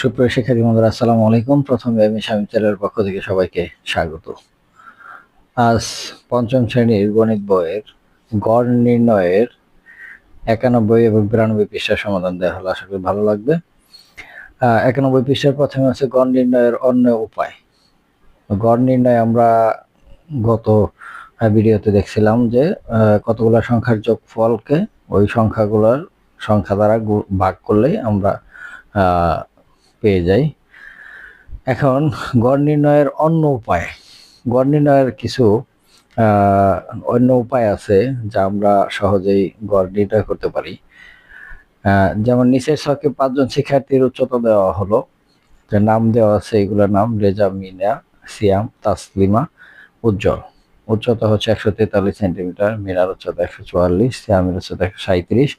সুপ্রিয় শিক্ষার্থী বন্ধুরা, আসসালামু আলাইকুম। প্রথমে আমি স্বামী চ্যানেলের পক্ষ থেকে সবাইকে স্বাগত। আজ পঞ্চম শ্রেণির গণিত বইয়ের গড় নির্ণয়ের একানব্বই এবং বিরানব্বই পৃষ্ঠার সমাধান দেওয়া হলো। আশা করি ভালো লাগবে। একানব্বই পৃষ্ঠার প্রথমে আছে গড় নির্ণয়ের অন্য উপায়। গড় নির্ণয় আমরা গত ভিডিওতে দেখছিলাম যে কতগুলো সংখ্যার যোগফলকে ওই সংখ্যাগুলোর সংখ্যা দ্বারা ভাগ করলেই আমরা পেয়ে যাই। এখন গড় নির্ণয়ের অন্য উপায়। গড় নির্ণয়ের কিছু অন্য উপায় আছে যা আমরা সহজেই গড় নির্ণয় করতে পারি। যেমন নিচের ছকে পাঁচজন শিক্ষার্থীর উচ্চতা দেওয়া হলো। যে নাম দেওয়া আছে এগুলোর নাম রেজা, মিনা, সিয়াম, তাসলিমা, উজ্জ্বল। উচ্চতা হচ্ছে একশো তেতাল্লিশ সেন্টিমিটার, মিনার উচ্চতা একশো চুয়াল্লিশ, সিয়ামের উচ্চতা একশো সাঁত্রিশ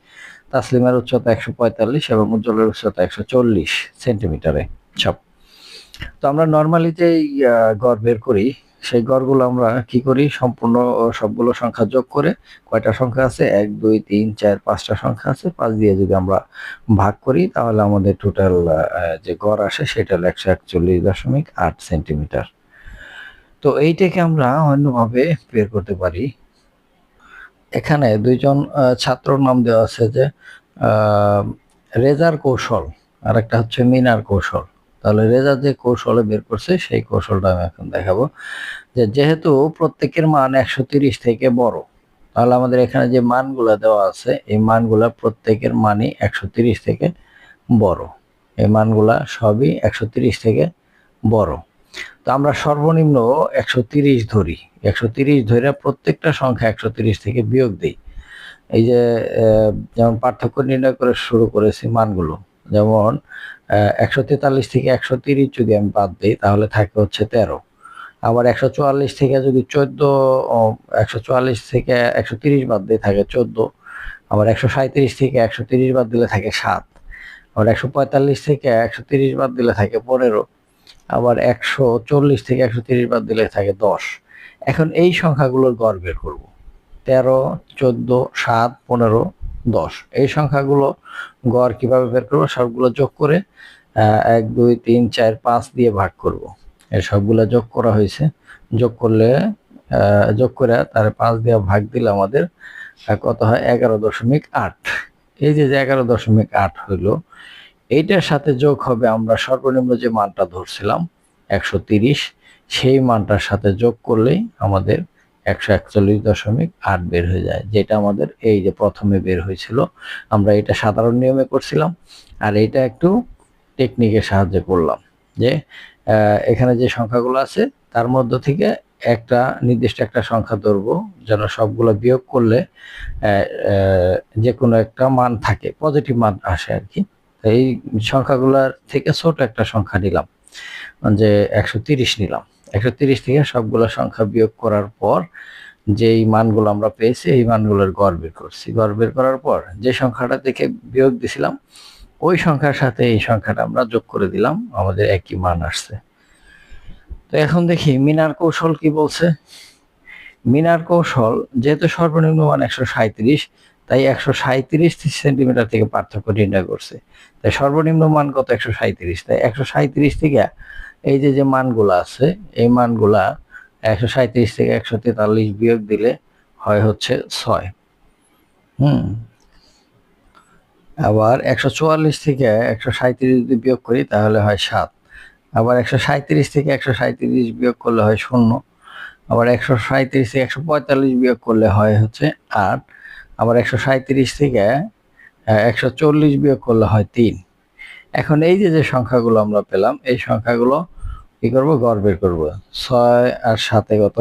তাসলিমার উচ্চতা একশো পঁয়তাল্লিশ এবং উজ্জ্বলের উচ্চতা একশো চল্লিশ সেন্টিমিটারে। সব। তো আমরা নর্মালি যে আহ, গড় বের করি সেই গড়গুলো আমরা কি করি? সম্পূর্ণ সবগুলো সংখ্যা যোগ করে কয়টা সংখ্যা আছে? এক দুই তিন চার পাঁচটা সংখ্যা আছে। পাঁচ দিয়ে যদি আমরা ভাগ করি তাহলে আমাদের টোটাল যে গড় আসে সেটা হলো একশো একচল্লিশ দশমিক আট সেন্টিমিটার। তো এইটাকে আমরা অন্যভাবে বের করতে পারি। এখানে দুইজন ছাত্রর নাম দেওয়া আছে যে রেজার কৌশল আর একটা হচ্ছে মিনার কৌশল। তাহলে রেজা যে কৌশলে বের করছে, সেই কৌশলটা আমি এখন দেখাবো। যে যেহেতু প্রত্যেকের মান একশো থেকে বড়, তাহলে আমাদের এখানে যে মানগুলা দেওয়া আছে, এই মানগুলা প্রত্যেকের মানই একশো থেকে বড়। এই মানগুলা সবই একশো থেকে বড়। তো আমরা সর্বনিম্ন একশো ধরি। একশো ধরে প্রত্যেকটা সংখ্যা একশো থেকে বিয়োগ দিই। এই যে যেমন পার্থক্য নির্ণয় করে শুরু করেছি মানগুলো, যেমন একশো তেতাল্লিশ থেকে একশো তিরিশ যদি আমি বাদ দিই, তাহলে থাকে হচ্ছে তেরো। আবার একশো চুয়াল্লিশ থেকে যদি চোদ্দ একশো চুয়াল্লিশ থেকে একশো তিরিশ বাদ দিয়ে থাকে চোদ্দ। আবার একশো সাঁত্রিশ থেকে একশো তিরিশ বাদ দিলে থাকে সাত। আবার একশো পঁয়তাল্লিশ থেকে একশো তিরিশ বাদ দিলে থাকে পনেরো। আবার একশো চল্লিশ থেকে একশো তিরিশ বাদ দিলে থাকে দশ। এখন এই সংখ্যাগুলোর গড় বের করব। তেরো, চোদ্দ, সাত, পনেরো, দশ। এই সংখ্যাগুলো গড় কীভাবে বের করব? সবগুলো যোগ করে এক, দুই, তিন, চার, পাঁচ দিয়ে ভাগ করব। এই সবগুলো যোগ করা হয়েছে। যোগ করলে যোগ করে তার পাঁচ দিয়ে ভাগ দিলে আমাদের কত হয়? এগারো দশমিক আট। এই যে এগারো দশমিক আট হইল এইটার সাথে যোগ হবে আমরা সর্বনিম্ন যে মানটা ধরছিলাম, একশো সেই মানটার সাথে যোগ করলেই আমাদের একশো একচল্লিশ দশমিক আট বের হয়ে যায়, যেটা আমাদের এই যে প্রথমে বের হয়েছিল। আমরা এটা সাধারণ নিয়মে করছিলাম, আর এটা একটু টেকনিকের সাহায্যে করলাম যে এখানে যে সংখ্যাগুলো আছে, তার মধ্য থেকে একটা নির্দিষ্ট একটা সংখ্যা ধরবো, যেন সবগুলো বিয়োগ করলে যে কোনো একটা মান থাকে পজিটিভ মান আসে আর কি। এই সংখ্যাগুলার থেকে ছোট একটা সংখ্যা নিলাম। যে একশো নিলাম। একশো থেকে সবগুলো সংখ্যা বিয়োগ করার পর যেই মানগুলো আমরা পেয়েছি, এই মানগুলোর গড় বের করছি। গড় বের করার পর যে সংখ্যাটা থেকে বিয়োগ দিছিলাম, ওই সংখ্যার সাথে এই সংখ্যাটা আমরা যোগ করে দিলাম। আমাদের একই মান আসছে। তো এখন দেখি, মিনার কৌশল কি বলছে? মিনার কৌশল যেহেতু সর্বনিম্ন মান একশো সাঁত্রিশ তাই একশো সাঁত্রিশ সেন্টিমিটার থেকে পার্থক্য নির্ণয় করছে। তাই সর্বনিম্ন মান কত? একশো সাঁত্রিশ তাই একশো সাঁত্রিশ থেকে এই যে যে মানগুলা আছে, এই মানগুলা একশো সাঁত্রিশ থেকে একশো তেতাল্লিশ বিয়োগ দিলে হয় হচ্ছে ছয়। হুম। আবার একশো চুয়াল্লিশ থেকে একশো সাঁত্রিশ যদি বিয়োগ করি, তাহলে হয় সাত। আবার একশো সাঁত্রিশ থেকে একশো সাঁত্রিশ বিয়োগ করলে হয় শূন্য। আবার একশো সাঁত্রিশ থেকে একশো পঁয়তাল্লিশ বিয়োগ করলে হয় হচ্ছে আট। আবার একশো সাঁত্রিশ থেকে একশো চল্লিশ বিয়োগ করলে হয় তিন। এখন এই যে যে সংখ্যাগুলো আমরা পেলাম, এই সংখ্যাগুলো কি করব? গড় বের করব। ছয় আর সাতে কত?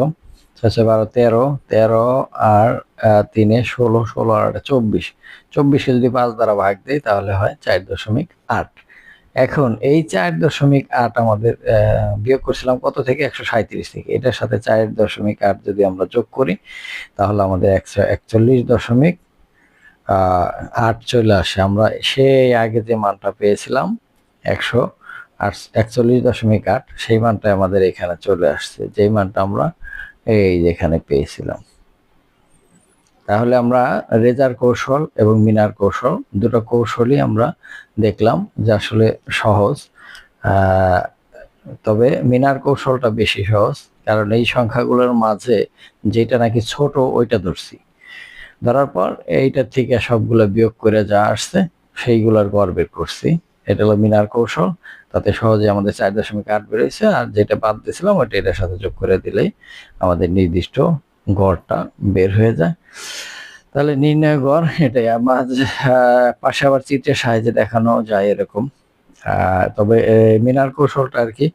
ছয় ছয়, বারো, তেরো। তেরো আর তিনে ষোলো ষোলো আর চব্বিশ। চব্বিশে যদি পাঁচ দ্বারা ভাগ দিই, তাহলে হয় চার দশমিক আট। এখন এই চার দশমিক আট আমাদের বিয়োগ করছিলাম কত থেকে? একশো সাঁত্রিশ থেকে। এটার সাথে চার দশমিক আট যদি আমরা যোগ করি, তাহলে আমাদের একশো একচল্লিশ দশমিক আট চলে আসে। আমরা সেই আগে যে মানটা পেয়েছিলাম, একশো আট, একচল্লিশ দশমিক আট, সেই মানটা আমাদের এখানে চলে আসছে। যেই মানটা আমরা এই যেখানে পেয়েছিলাম। তাহলে আমরা রেজার কৌশল এবং মিনার কৌশল দুটো কৌশলই আমরা দেখলাম, যে আসলে সহজ। তবে মিনার কৌশলটা বেশি সহজ, কারণ এই সংখ্যাগুলোর মাঝে যেটা নাকি ছোট, ওইটা ধরছি। ধরার পর এইটার থেকে সবগুলো বিয়োগ করে যা আসছে, সেইগুলোর গড় বের করছি। এটা হলো মিনার কৌশল। তাতে সহজে আমাদের চার দশমিক আট বেরোয়েছে আর যেটা বাদ দিয়েছিলাম, ওইটা এটার সাথে যোগ করে দিলেই আমাদের নির্দিষ্ট গড়টা বের হয়ে যায়। তাহলে নির্ণয় গড় এটাই। আমার পাশে আবার চিত্রের সাহায্যে দেখানো যায় এরকম। তবে মিনার কৌশলটা আর কি,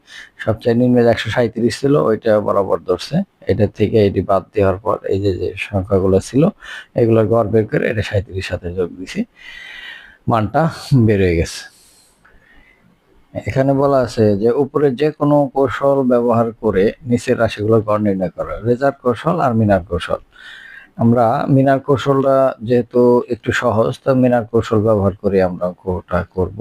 সবচেয়ে নিম্নে একশো সাঁত্রিশ ছিল, ওইটা বরাবর ধরছে। এটা থেকে এটি বাদ দেওয়ার পর এই যে যে সংখ্যাগুলো ছিল, এগুলোর গড় বের করে এটা সাঁত্রিশ সাথে যোগ দিছি। মানটা বের হয়ে গেছে। এখানে বলা আছে যে, উপরে যে কোনো কৌশল ব্যবহার করে নিচের রাশিগুলোর গড় নির্ণয় করা, রেজার কৌশল আর মিনার কৌশল। আমরা মিনার কৌশলটা যেহেতু একটু সহজ, তো মিনার কৌশল ব্যবহার করে আমরা অঙ্কটা করব।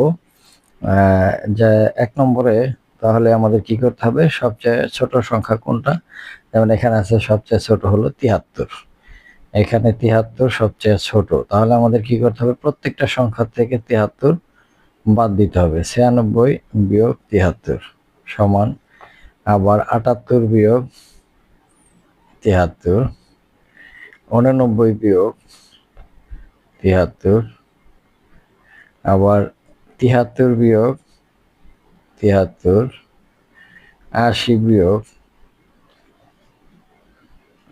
যে এক নম্বরে তাহলে আমাদের কি করতে হবে? সবচেয়ে ছোট সংখ্যা কোনটা? যেমন এখানে আছে সবচেয়ে ছোট হলো তিয়াত্তর। এখানে তিয়াত্তর সবচেয়ে ছোট। তাহলে আমাদের কি করতে হবে? প্রত্যেকটা সংখ্যা থেকে তিয়াত্তর বাদ দিতে হবে। ছিয়ানব্বই বিয়োগ তিয়াত্তর সমান আবার আটাত্তর বিয়োগ তিয়াত্তর উননব্বই বিয়োগ তিয়াত্তর আবার তিয়াত্তর বিয়োগ তিয়াত্তর আশি বিয়োগ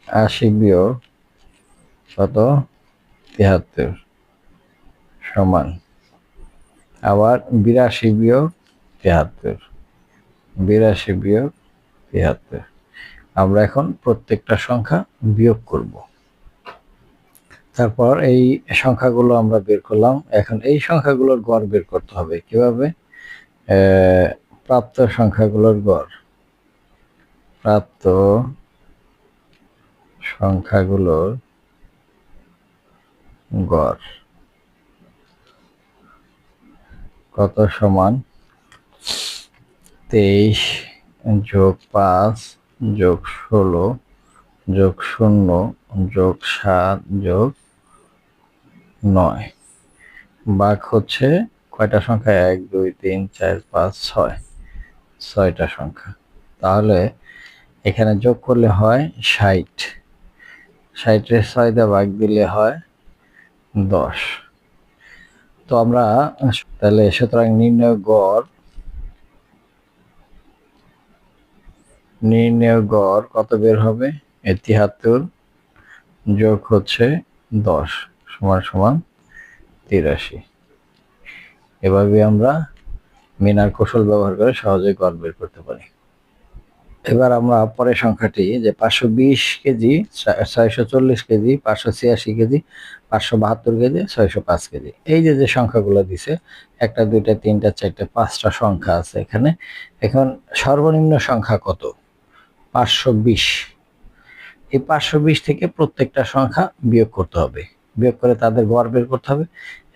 আশি বিয়োগ কত? তিয়াত্তর সমান। আবার বিরাশি বিয়োগ তিয়াত্তর বিরাশি বিয়োগ তিয়াত্তর আমরা এখন প্রত্যেকটা সংখ্যা বিয়োগ করব। তারপর এই সংখ্যাগুলো আমরা বের করলাম। এখন এই সংখ্যাগুলোর গড় বের করতে হবে কীভাবে? প্রাপ্ত সংখ্যাগুলোর গড়। প্রাপ্ত সংখ্যাগুলোর গড়। কত সমান? তেইশ যোগ পাঁচ যোগ ষোলো যোগ শূন্য যোগ সাত যোগ নয়। বাঘ হচ্ছে কয়টা সংখ্যা? এক, দুই, তিন, চার, পাঁচ, ছয়। ছয়টা সংখ্যা। তাহলে এখানে যোগ করলে হয় ষাট। ষাটের ছয় দিয়ে ভাগ দিলে হয় দশ। তো আমরা, তাহলে সুতরাং নির্ণয় গড় নির্ণয় গড় কত বের হবে? তিয়াত্তর যোগ হচ্ছে দশ, সমান সমান তিরাশি। এভাবে আমরা মিনার কৌশল ব্যবহার করে সহজে গড় বের করতে পারি। এবার আমরা পরের সংখ্যাটি, যে পাঁচশো বিশ কেজি ছয়শো চল্লিশ কেজি, পাঁচশো ছিয়াশি কেজি, পাঁচশো বাহাত্তর কেজি, ছয়শো পাঁচ কেজি। এই যে যে সংখ্যাগুলো দিছে, একটা, দুইটা, তিনটা, চারটা, পাঁচটা সংখ্যা আছে এখানে। এখন সর্বনিম্ন সংখ্যা কত? পাঁচশো বিশ। এই পাঁচশো বিশ থেকে প্রত্যেকটা সংখ্যা বিয়োগ করতে হবে। বিয়োগ করে তাদের গড় বের করতে হবে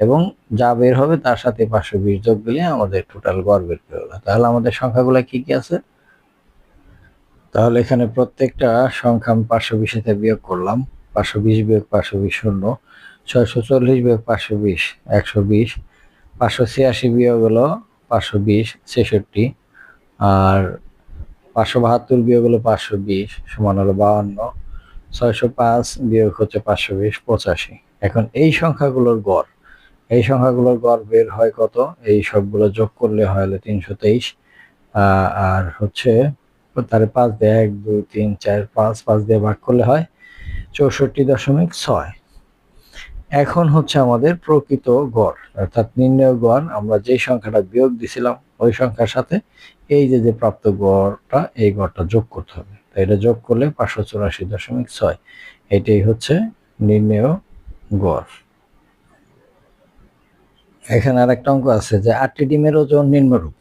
এবং যা বের হবে তার সাথে পাঁচশো বিশ যোগ দিলে আমাদের টোটাল গড় বের করে তাহলে আমাদের সংখ্যাগুলো কি কি আছে? তাহলে এখানে প্রত্যেকটা সংখ্যা আমি পাঁচশো বিশেতে বিয়োগ করলাম। পাঁচশো বিশ বিয়োগ পাঁচশো বিশ শূন্য। ছয়শো চল্লিশ বিয়োগ পাঁচশো বিশ, একশো বিশ। পাঁচশো ছিয়াশি বিয়োগ হলো পাঁচশো বিশ, ছেষট্টি। আর পাঁচশো বাহাত্তর বিয়োগ হলো পাঁচশো বিশ, সমান হলো বাউান্ন ছয়শো পাঁচ বিয়োগ হচ্ছে পাঁচশো বিশ, পঁচাশি। এখন এই সংখ্যাগুলোর গড়, এই সংখ্যাগুলোর গড় বের হয় কত? এই সবগুলো যোগ করলে হয় হলো তিনশো তেইশ। আর হচ্ছে তার পাঁচ দিয়ে এক, দুই, তিন, চার, পাঁচ পাঁচ দিয়ে ভাগ করলে হয় চৌষট্টি দশমিক ছয়। এখন হচ্ছে আমাদের প্রকৃত গড়, অর্থাৎ নির্ণয় গড়, আমরা যেই সংখ্যাটা বিয়োগ দিছিলাম, ওই সংখ্যার সাথে এই যে যে প্রাপ্ত গড়টা, এই গড়টা যোগ করতে হবে। তো এটা যোগ করলে পাঁচশো চুরাশি দশমিক ছয়। এটাই হচ্ছে নির্ণয় গড়। এখানে আর একটা অঙ্ক আছে যে, আটটি ডিমের ওজন নিম্নরূপ।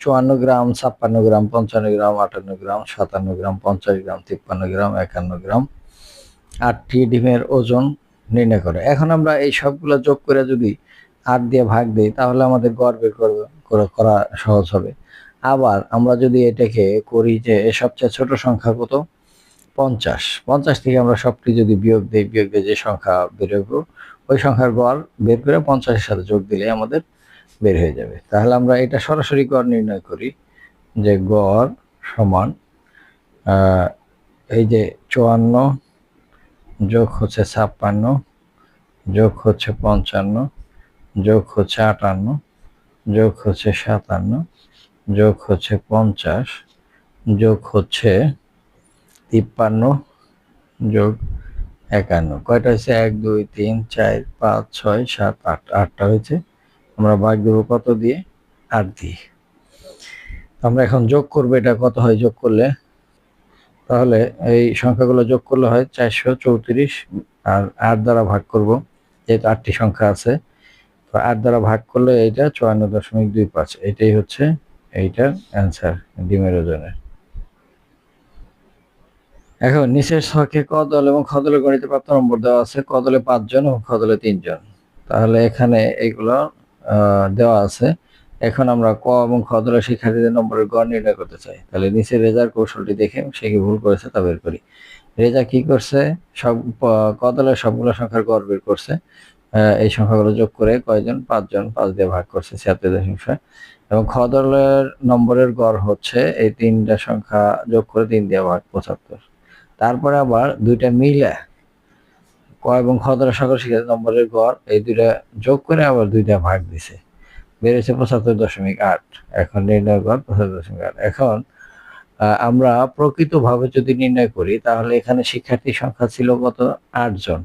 চুয়ান্ন গ্রাম, ছাপ্পান্ন গ্রাম, পঞ্চান্ন গ্রাম, আটান্ন গ্রাম, সাতান্ন গ্রাম, পঞ্চাশ গ্রাম, তিপ্পান্ন গ্রাম, একান্ন গ্রাম। আটটি ডিমের ওজন নির্ণয় করে। এখন আমরা এই সবগুলো যোগ করে যদি আট দিয়ে ভাগ দিই, তাহলে আমাদের গড় বের করা সহজ হবে। আবার আমরা যদি এটাকে করি যে সবচেয়ে ছোট সংখ্যা কত? পঞ্চাশ। পঞ্চাশ থেকে আমরা সবটি যদি বিয়োগ দিই, বিয়োগ দিয়ে যে সংখ্যা বেরোবো ওই সংখ্যার গড় বের করে পঞ্চাশের সাথে যোগ দিলে আমাদের বের হয়ে যাবে। তাহলে আমরা এটা সরাসরি গড় নির্ণয় করি যে গড় সমান এই যে চুয়ান্ন যোগ হচ্ছে ছাপ্পান্ন, যোগ হচ্ছে পঞ্চান্ন, যোগ হচ্ছে আটান্ন, যোগ হচ্ছে সাতান্ন, যোগ হচ্ছে পঞ্চাশ, যোগ হচ্ছে তিপ্পান্ন, যোগ একান্ন। কয়টা হয়েছে? এক, দুই, তিন, চার, পাঁচ, ছয়, সাত, আট, আটটা হয়েছে। আমরা ভাগ দেবো কত দিয়ে? আট দিয়ে। আমরা এখন যোগ করব, এটা কত হয় যোগ করলে? তাহলে এই সংখ্যাগুলো যোগ করলে হয় চারশো চৌত্রিশ, আর আট দ্বারা ভাগ করব, যেহেতু আটটি সংখ্যা আছে। তো আট দ্বারা ভাগ করলে এইটা চুয়ান্ন দশমিক দুই পাঁচ, এটাই হচ্ছে এইটার অ্যান্সার ডিমের ওজনের এখন নিচের ছকে ক দল এবং খ দলের গণিতে প্রাপ্ত নম্বর দেওয়া আছে, ক দলে পাঁচজন এবং খ দলে তিনজন। তাহলে এখানে এইগুলো দেওয়া আছে। এখন আমরা ক এবং খ শিক্ষার্থীদের নম্বরের গড় নির্ণয় করতে চাই। তাহলে নিচে রেজার কৌশলটি দেখে সে কি ভুল করেছে তা বের করি। রেজা কি করছে? সব ক দলের সবগুলো সংখ্যার গড় বের করছে। এই সংখ্যাগুলো যোগ করে কয়জন? পাঁচজন, পাঁচ দিয়ে ভাগ করছে ছিয়াত্তর ছয়। এবং খ দলের নম্বরের গড় হচ্ছে এই তিনটা সংখ্যা যোগ করে তিন দিয়ে ভাগ পঁচাত্তর। তারপরে আবার দুইটা মিলে ক এবং খ দলের সকল নম্বরের গড়, এই দুইটা যোগ করে আবার দুইটা ভাগ দিছে। বেড়েছে পঁচাত্তর দশমিক আট, এখন নির্ণয় গড় পঁচাত্তর দশমিক আট। এখন আমরা প্রকৃতভাবে যদি নির্ণয় করি, তাহলে এখানে শিক্ষার্থী সংখ্যা ছিল কত? আট জন।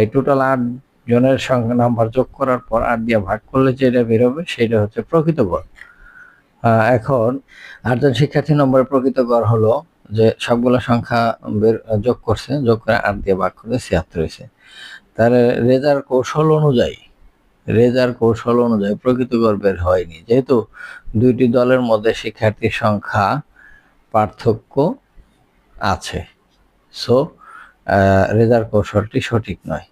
এই টোটাল আট জনের সংখ্যা নাম্বার যোগ করার পর আট দিয়ে ভাগ করলে যেটা বেরোবে, সেটা হচ্ছে প্রকৃত গড়। এখন, আটজন শিক্ষার্থী নম্বরের প্রকৃত গড় হলো যে সবগুলো সংখ্যা বের, যোগ করছে, যোগ করে আট দিয়ে ভাগ করে ছিয়াত্তর হয়েছে। তাহলে রেজার কৌশল অনুযায়ী, রেজার কৌশল অনুযায়ী প্রকৃত গড় বের হয়নি। যেহেতু দুইটি দলের মধ্যে শিক্ষার্থীর সংখ্যা পার্থক্য আছে। সো রেজার কৌশলটি সঠিক নয়।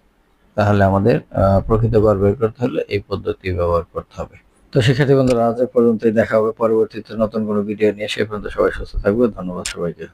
তাহলে আমাদের প্রকৃত গড় বের করতে হলে এই পদ্ধতি ব্যবহার করতে হবে। তো শিক্ষার্থী বন্ধুরা, আজ পর্যন্তই। দেখা হবে পরবর্তীতে নতুন কোনো ভিডিও নিয়ে। সে পর্যন্ত সবাই সুস্থ থাকবে ধন্যবাদ সবাইকে।